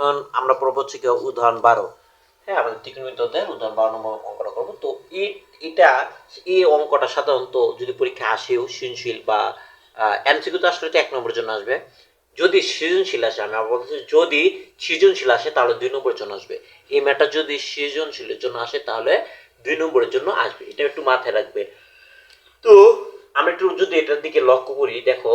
এখন আমরা পড়ব হচ্ছে কি উদাহরণ বারো। হ্যাঁ আমাদের ত্রিকোণমিতি অধ্যায়ের উদাহরণ বারো নম্বর অঙ্কটা করব। তো এটা এই অঙ্কটা সাধারণত যদি পরীক্ষা আসেও সৃজনশীল বা এমসিকিউ তো আসলে এক নম্বরের জন্য আসবে। যদি সৃজনশীল আসে, আমি আবার বলতেছি যদি সৃজনশীল আসে, তাহলে দুই নম্বরের জন্য আসবে। এই ম্যাটার যদি সৃজনশীলের জন্য আসে, তাহলে দুই নম্বরের জন্য আসবে। এটা একটু মাথায় রাখবে। তো আমরা একটু যদি এটার দিকে লক্ষ্য করি, দেখো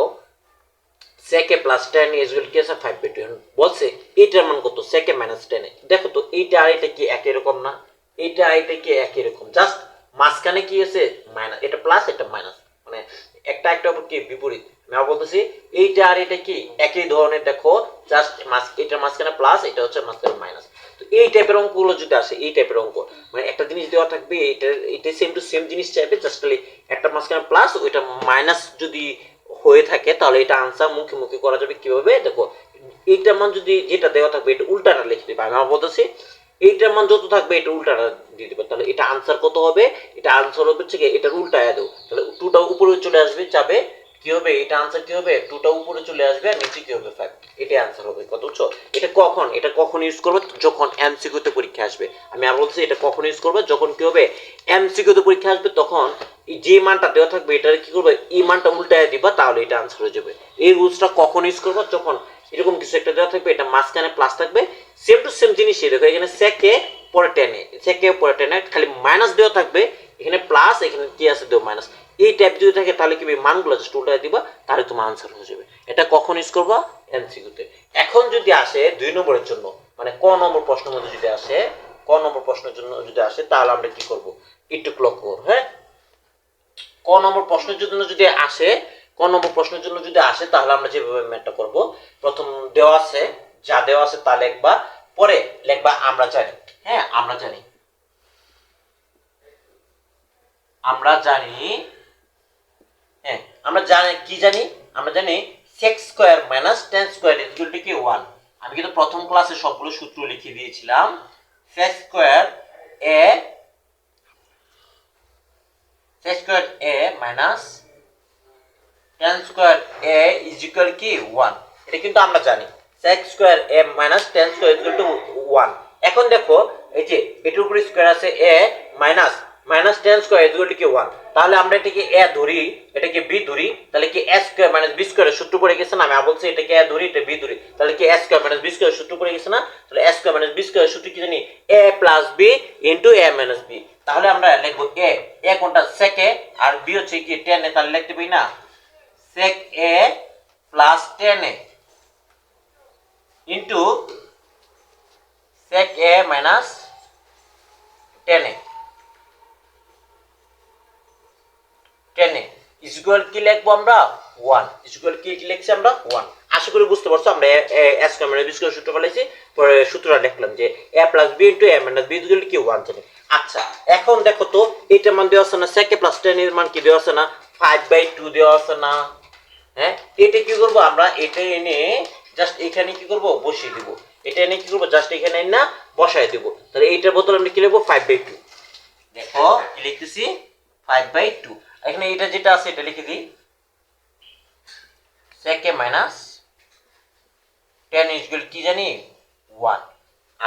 সেকে প্লাস টেন ইজ উইল কি আছে ফাইভ বাই টু বলছে, এইটার মান কত? সেকে মাইনাস টেনে দেখো তো, এইটা আর এটা কি একই রকম না? এইটা আর এটা কি একই রকম? জাস্ট মাঝখানে কি আছে? মাইনাস এটা প্লাস এটা মাইনাস মানে একটা একটা উপর কি? বিপরীত। আমি বলতেছি, এইটা আর এটা কি? একই ধরনের, দেখো জাস্ট মাঝ এটার মাঝখানে প্লাস এটা হচ্ছে মাঝখানে মাইনাস তো এই টাইপের অঙ্কগুলো যদি আসে, এই টাইপের অঙ্ক মানে একটা জিনিস দেওয়া থাকবে এটা এটা সেম টু সেম জিনিস চাইবে জাস্ট খালি একটা মাঝখানে প্লাস ওইটা মাইনাস যদি হয়ে থাকে, তাহলে এটা আনসার মুখে মুখে করা যাবে কীভাবে? দেখো, এইটার মান যদি যেটা দেওয়া থাকবে, এটা উল্টাটা লিখে দিবে। আমি বলতেছি, এইটার মান যত থাকবে, এটা উল্টাটা দিয়ে দেবে। তাহলে এটা আনসার কত হবে? এটা আনসার হবে হচ্ছে এটার উল্টায় দেবো। তাহলে টুটা উপরে চলে আসবে, যাবে কি হবে, এটা আনসার কি হবে? টুটা উপরে চলে আসবে আর নিচে কি হবে ফাইভ এটাই আনসার হবে কত বুঝছ? এটা কখন? এটা কখন ইউজ করবে? যখন এমসিকিউতে পরীক্ষা আসবে। আমি আবার বলছি, এটা কখন ইউজ করবে? যখন কি হবে? এমসিকিউতে পরীক্ষা আসবে, তখন যে মানটা দেওয়া থাকবে, এটার কি করবে? এই মানটা উল্টায় দিবা, তাহলে এটা আনসার হয়ে যাবে। এই রুলসটা কখন ইউজ করব? যখন এরকম কিছু একটা দেওয়া থাকবে, এটা মাঝখানে প্লাস থাকবে। সেম টু সেম জিনিসই, দেখো এখানে সেকে পরে টেনে সেকে পরে টেনে খালি মাইনাস দেওয়া থাকবে, এখানে প্লাস এখানে কি আছে দেবো মাইনাস এই টাইপ যদি থাকে, তাহলে কি মানগুলো জাস্ট উল্টায় দিবা, তাহলে তোমার আনসার হয়ে যাবে। এটা কখন ইউজ করবা? এমসিকিউতে এখন যদি আসে দুই নম্বরের জন্য মানে ক নম্বর প্রশ্নের মধ্যে যদি আসে, ক নম্বর প্রশ্নের জন্য যদি আসে, তাহলে আমরা কি করব? একটু লক্ষ্য করব হ্যাঁ? ক নম্বর প্রশ্নের জন্য যদি আসে, ক নম্বর প্রশ্নের জন্য যদি আসে, তাহলে আমরা যেভাবে ম্যাটটা করব, প্রথম দেওয়া আছে, যা দেওয়া আছে তা লিখবা, পরে লিখবা আমরা জানি। হ্যাঁ আমরা জানি। আমরা জানি হ্যাঁ আমরা জানি, কি জানি? আমরা জানি sec square minus tan square equal to কি? ওয়ান আমি কিন্তু প্রথম ক্লাসে সবগুলো সূত্র লিখে দিয়েছিলাম। Sec square A sec square A minus tan square A is equal কি? ওয়ান এটা কিন্তু আমরা জানি। Sec square A minus tan square equal to one এখন দেখো, এই যে, এটার উপরে স্কোয়ার আছে A minus minus tan square equal to কি ওয়ান তাহলে আমরা এটাকে এ ধরি, এটাকে বি ধরি, তাহলে কি এ স্কোয়ার মাইনাস বি স্কোয়ারের সূত্র পড়ে গেছে না? আমি বলছি এটাকে এ ধরি, এটা বি ধরি। তাহলে কি A square minus B square সূত্র পড়ে গেছে না? তাহলে A square minus B square সূত্র কি জানি? A plus B into A minus B তাহলে আমরা লিখব এ এ কোনটা? সেকে আর বি হচ্ছে কি টেন এ তাহলে লিখতে পারি না? sec a plus 10a into sec a minus 10a 10a equal কি লিখব আমরা? 1 is equal কি লিখছি আমরা? 1 আশা করি বুঝতে পারছ, আমরা এস কমন বি স্কয়ার সূত্র পাইছি পরে সূত্রটা লিখলাম যে a plus b into a minus equal কি 1 জানি। আচ্ছা এখন দেখো তো, এটা মান দেওয়া আছে না, sec প্লাস 10 এর মান কি দেওয়া আছে না? 5 বাই 2 দেওয়া আছে না। হ্যাঁ এটা কি করব আমরা? এটা এনে জাস্ট এখানে কি করব? বসিয়ে দিব। এটা এনে কি করব? জাস্ট এখানে না, বসায় দেব। তাহলে এইটার বদলে আমরা কি লিখব? ফাইভ বাই টু দেখো লিখতেছি? ফাইভ বাই টু এখানে এটা যেটা আছে, এটা লিখে দিই। সেকে মাইনাস টেন ইজগুল কি জানি? ওয়ান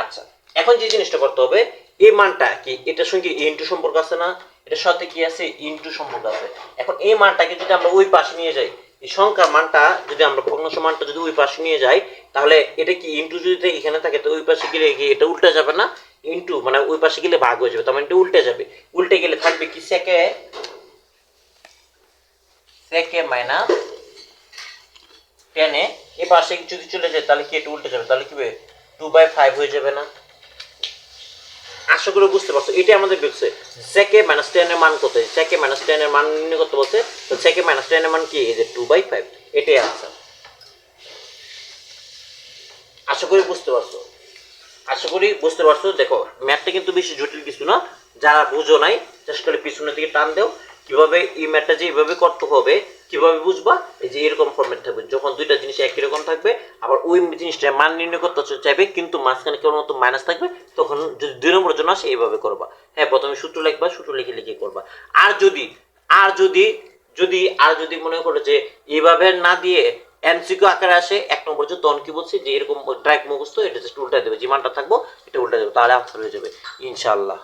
আচ্ছা এখন যে জিনিসটা করতে হবে এই মানটা কি? এটার সঙ্গে ইন্টু সম্পর্ক আছে না? এটার সাথে কি আছে? ইন্টু সম্পর্ক আছে। এখন এই মানটাকে যদি আমরা ওই পাশে নিয়ে যাই, এই সংখ্যার মানটা যদি আমরা ভগ্নাংশ মানটা যদি ওই পাশে নিয়ে যাই, তাহলে এটা কি ইন্টু যদি এখানে থাকে, তো ওই পাশে গেলে কি এটা উল্টে যাবে না? ইন্টু মানে ওই পাশে গেলে ভাগ হয়ে যাবে, তার মানে এটা উল্টে যাবে। উল্টে গেলে থাকবে কি? সেকে সেকে মাইনাস টেনে এ পাশে যদি চলে যায়, তাহলে কি এটা উল্টে যাবে? তাহলে কি হবে? টু বাই ফাইভ হয়ে যাবে না? আশা করি বুঝতে পারছ এটা আমাদের বলছে। সেকে মাইনাস টেন এর মান কত? সেকে মাইনাস টেন এর মান নির্ণয় করতে বলছে, তো সেকে মাইনাস টেন এর মান কি? এই যে টু বাই ফাইভ এটাই আনসার আশা করি বুঝতে পারছ। আশা করি বুঝতে পারছ, দেখো ম্যাথটা কিন্তু বেশি জটিল কিছু না, যারা বুঝো নাই, চেষ্টা করে পিছনের দিকে টান দেও। কীভাবে এই ম্যাথটা যে এইভাবে করতে হবে, কীভাবে বুঝবা? এই যে এরকম ফর্মেট থাকবে। যখন দুইটা জিনিস একই রকম থাকবে, আবার ওই জিনিসটা মান নির্ণয় করতে চাইবে, কিন্তু মাঝখানে কেবলমাত্র মাইনাস থাকবে, তখন যদি দুই নম্বরের জন্য আসে, এইভাবে করবা। হ্যাঁ প্রথমে সূত্র লিখবা, সূত্র লিখে লিখে করবা। আর যদি আর যদি যদি, আর যদি মনে করো যে এইভাবে না দিয়ে এমসিকিউ আকারে আসে, এক নম্বর যে তখন কি বলছি, যে এরকম ড্রাইক মুখস্থ, এটা জাস্ট উল্টা দেবে। যে মানটা থাকব, এটা উল্টা দেবে। তাহলে আনসার হয়ে যাবে। ইনশাআল্লাহ।